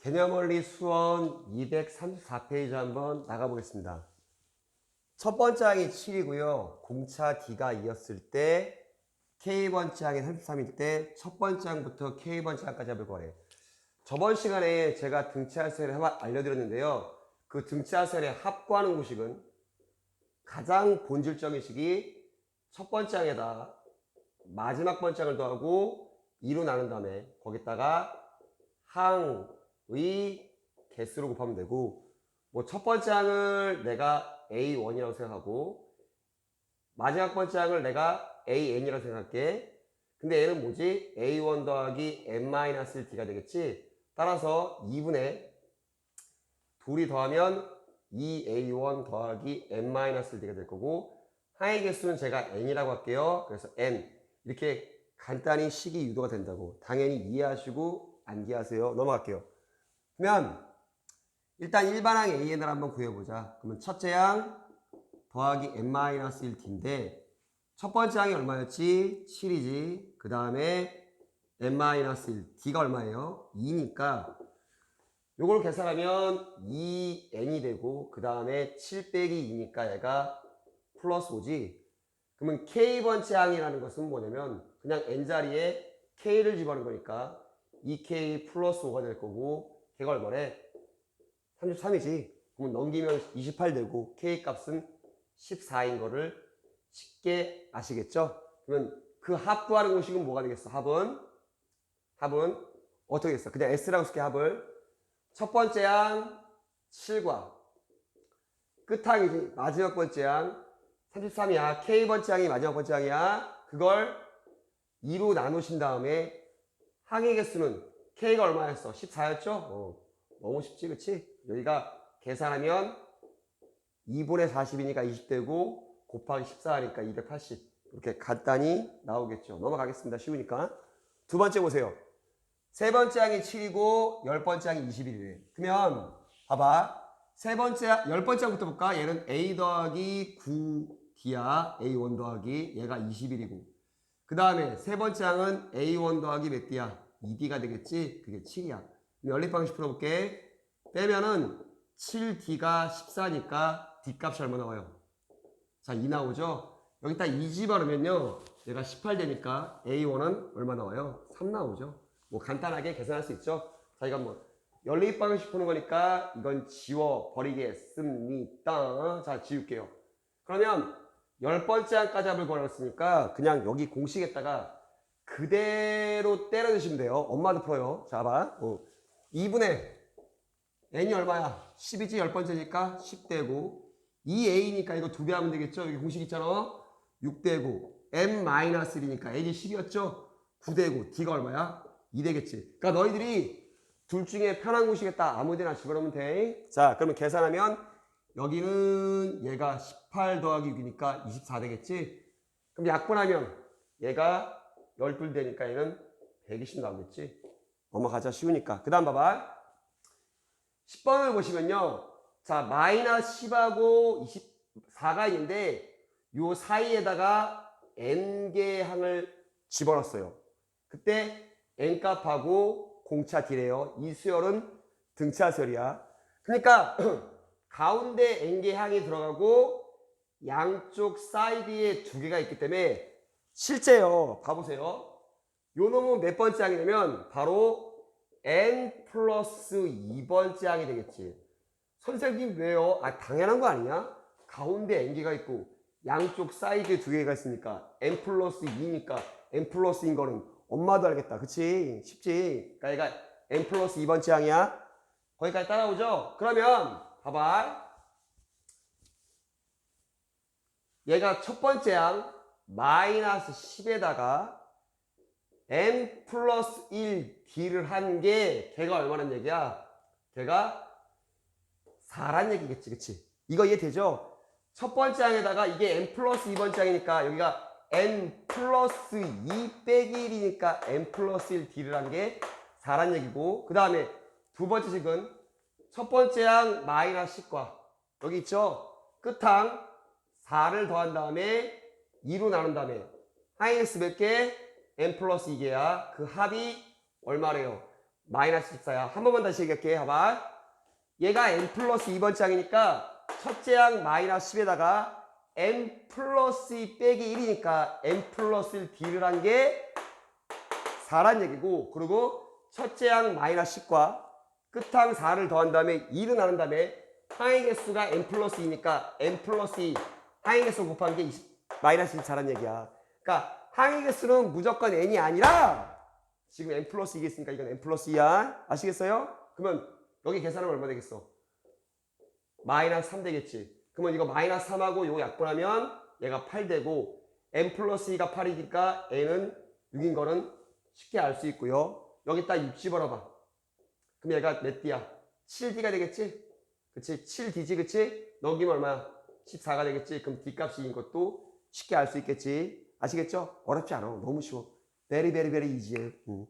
개념원리 수원 234페이지 한번 나가보겠습니다. 첫 번째 항이 7이고요. 공차 D가 2였을 때 K번째 항이 33일 때 첫 번째 항부터 K번째 항까지 합을 거래. 저번 시간에 제가 등차설에 알려드렸는데요. 그 등차설의 합구하는 공식은 가장 본질적인 식이 첫 번째 항에다 마지막 번째 항을 더하고 2로 나눈 다음에 거기다가 항 의 개수로 곱하면 되고 뭐 첫 번째 항을 내가 A1이라고 생각하고 마지막 번째 항을 내가 AN이라고 생각할게. 근데 얘는 뭐지? A1 더하기 N-1D가 되겠지? 따라서 2분의 둘이 더하면 2A1 더하기 N-D가 될 거고 항의 개수는 제가 N이라고 할게요. 그래서 N. 이렇게 간단히 식이 유도가 된다고. 당연히 이해하시고 암기하세요. 넘어갈게요 그러면 일단 일반항 AN을 한번 구해보자 그러면 첫째 항 더하기 N-1D인데 첫 번째 항이 얼마였지? 7이지 그 다음에 N-1 D가 얼마예요? 2니까 요걸 계산하면 2N이 되고 그 다음에 7 빼기 2니까 얘가 플러스 5지 그러면 K번째 항이라는 것은 뭐냐면 그냥 N자리에 K를 집어넣은 거니까 2K 플러스 5가 될 거고 걔가 얼마래? 33이지 그러면 넘기면 28 되고 K 값은 14인 거를 쉽게 아시겠죠? 그러면 그 합 구하는 공식은 뭐가 되겠어? 합은 합은 어떻게 됐어? 그냥 S라고 쓸게 합을 첫 번째 항 7과 끝항이지 마지막 번째 항 33이야 K번째 항이 마지막 번째 항이야 그걸 2로 나누신 다음에 항의 개수는 K가 얼마였어? 14였죠? 어, 너무 쉽지 그치? 여기가 계산하면 2분의 40이니까 20되고 곱하기 14하니까 280 이렇게 간단히 나오겠죠. 넘어가겠습니다. 쉬우니까. 두 번째 보세요. 세 번째 항이 7이고 열 번째 항이 21이래. 그러면 봐봐. 세 번째 열 번째 항부터 볼까? 얘는 A 더하기 9D야. A1 더하기 얘가 21이고. 그 다음에 세 번째 항은 A1 더하기 몇 D야 2D가 되겠지 그게 7이야 연립 방식 풀어볼게 빼면은 7D가 14니까 D 값이 얼마 나와요 자, 2 나오죠? 여기다 2 집어넣으면요. 얘가 18 되니까 A1은 얼마 나와요? 3 나오죠? 뭐 간단하게 계산할 수 있죠? 자, 이건 뭐 연립 방식 푸는 거니까 이건 지워버리겠습니다. 자, 지울게요. 그러면 열 번째 항까지 합을 걸었으니까 그냥 여기 공식에다가 그대로 때려 주시면 돼요. 엄마도 풀어요. 자, 봐. 어. 2분의 n이 얼마야? 10이지 열 번째니까 10되고 2a니까 이거 두 배 하면 되겠죠? 여기 공식 있잖아. 6대고 m-1이니까 n이 10이었죠? 9대고 d가 얼마야? 2 되겠지. 그러니까 너희들이 둘 중에 편한 공식에다 아무 데나 집어넣으면 돼. 자, 그러면 계산하면 여기는 얘가 18 더하기 6이니까 24 되겠지? 그럼 약분하면 얘가 12 되니까 얘는 120 나오겠지? 넘어가자 쉬우니까. 그 다음 봐봐. 10번을 보시면요. 자, 마이너스 10하고 24가 있는데 요 사이에다가 n개 항을 집어넣었어요. 그때 n값하고 공차 D래요. 이 수열은 등차설이야. 그러니까 가운데 n개 항이 들어가고 양쪽 사이드에 두 개가 있기 때문에 실제요. 봐보세요. 요 놈은 몇 번째 항이냐면 바로 n 플러스 2번째 항이 되겠지. 선생님 왜요? 아 당연한 거 아니냐? 가운데 n개가 있고 양쪽 사이드에 두 개가 있으니까 n 플러스 2니까 n 플러스인 거는 엄마도 알겠다. 그치? 쉽지? 그러니까 얘가 n 플러스 2번째 항이야. 거기까지 따라오죠? 그러면 봐봐. 얘가 첫 번째 항 마이너스 10에다가 n 플러스 1 d를 한 게 걔가 얼마나 얘기야? 걔가 4란 얘기겠지, 그치? 이거 이해되죠? 첫 번째 항에다가 이게 n 플러스 2번째 항이니까 여기가 n 플러스 2 빼기 1이니까 n 플러스 1 d를 한 게 4란 얘기고 그 다음에 두 번째 식은 첫 번째 항 마이너스 10과 여기 있죠? 끝항 4를 더한 다음에 2로 나눈 다음에 하이너스 몇 개? n 플러스 2개야. 그 합이 얼마래요? 마이너스 14야. 한 번만 다시 얘기할게. 봐봐. 얘가 n 플러스 2번 짝이니까 첫째 항 마이너스 10에다가 n 플러스 2 빼기 1이니까 n 플러스 1 D를 한 게 4란 얘기고 그리고 첫째 항 마이너스 10과 끝항 4를 더한 다음에 2를 나눈 다음에 항의 개수가 n 플러스 2니까 n 플러스 2 항의 개수 곱한 게 20, 마이너스 24란 얘기야. 그러니까 항의 개수는 무조건 n이 아니라 지금 n 플러스 2가 있으니까 이건 n 플러스 2야. 아시겠어요? 그러면 여기 계산하면 얼마 되겠어? 마이너스 3 되겠지. 그러면 이거 마이너스 3하고 이거 약분하면 얘가 8 되고 n 플러스 2가 8이니까 n은 6인 거는 쉽게 알 수 있고요. 여기다 6 집어넣어봐. 그럼 얘가 몇 D야? 7D가 되겠지? 그치? 7D지, 그치? 넘기면 얼마야? 14가 되겠지? 그럼 D 값인 것도 쉽게 알 수 있겠지? 아시겠죠? 어렵지 않아. 너무 쉬워. very very easy. 음.